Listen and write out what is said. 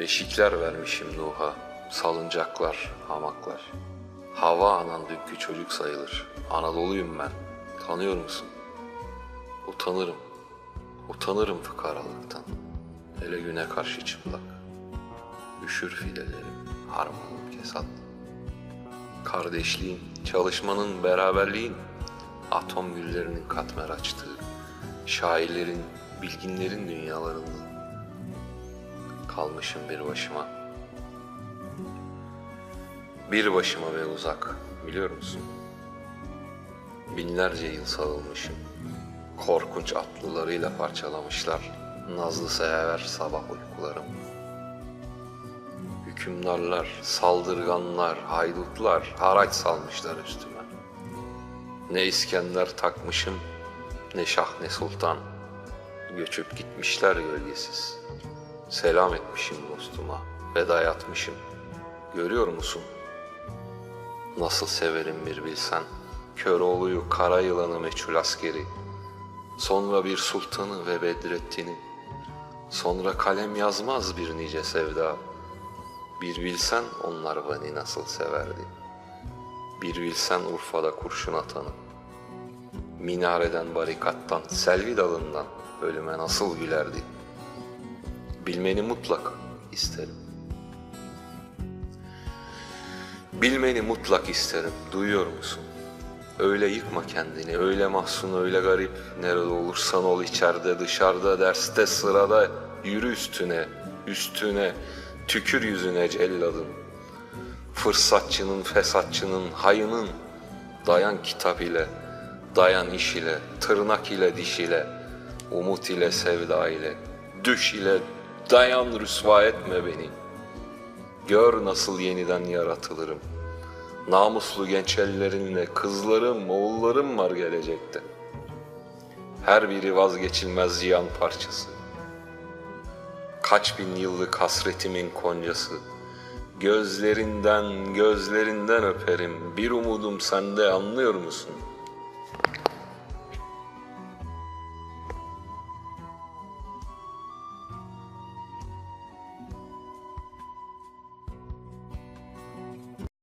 Beşikler vermişim Nuh'a, salıncaklar, hamaklar. Hava anan dünkü çocuk sayılır. Anadolu'yum ben, tanıyor musun? Utanırım, utanırım fıkaralıktan. Hele güne karşı çıplak. Üşür fidelerim, harmanım kesat. Kardeşliğin, çalışmanın, beraberliğin, atom güllerinin katmer açtığı, şairlerin, bilginlerin dünyalarında kalmışım bir başıma. Bir başıma ve uzak, biliyor musun? Binlerce yıl sarılmışım. Korkunç atlılarıyla parçalamışlar. Nazlı sever sabah uykularım. Hükümdarlar, saldırganlar, haydutlar haraç salmışlar üstüme. Ne İskender takmışım, ne şah ne sultan. Göçüp gitmişler gölgesiz. Selam etmişim dostuma, veda yatmışım. Görüyor musun? Nasıl severim bir bilsen. Köroğlu'yu, kara yılanı meçhul askeri. Sonra bir sultanı ve Bedrettin'i. Sonra kalem yazmaz bir nice sevda. Bir bilsen onlar beni nasıl severdi. Bir bilsen Urfa'da kurşun atanı. Minareden, barikattan, selvi dalından ölüme nasıl gülerdi. Bilmeni mutlak isterim. Bilmeni mutlak isterim, duyuyor musun? Öyle yıkma kendini, öyle mahzun, öyle garip. Nerede olursan ol, içeride, dışarıda, derste, sırada. Yürü üstüne, üstüne, tükür yüzüne celladın. Fırsatçının, fesatçının, hayının. Dayan kitap ile, dayan iş ile, tırnak ile, diş ile, umut ile, sevda ile, düş ile, dayan rüsva etme beni. Gör nasıl yeniden yaratılırım. Namuslu genç ellerinle kızlarım, oğullarım var gelecekte. Her biri vazgeçilmez ziyan parçası. Kaç bin yıllık hasretimin koncası. Gözlerinden, gözlerinden öperim. Bir umudum sende anlıyor musun?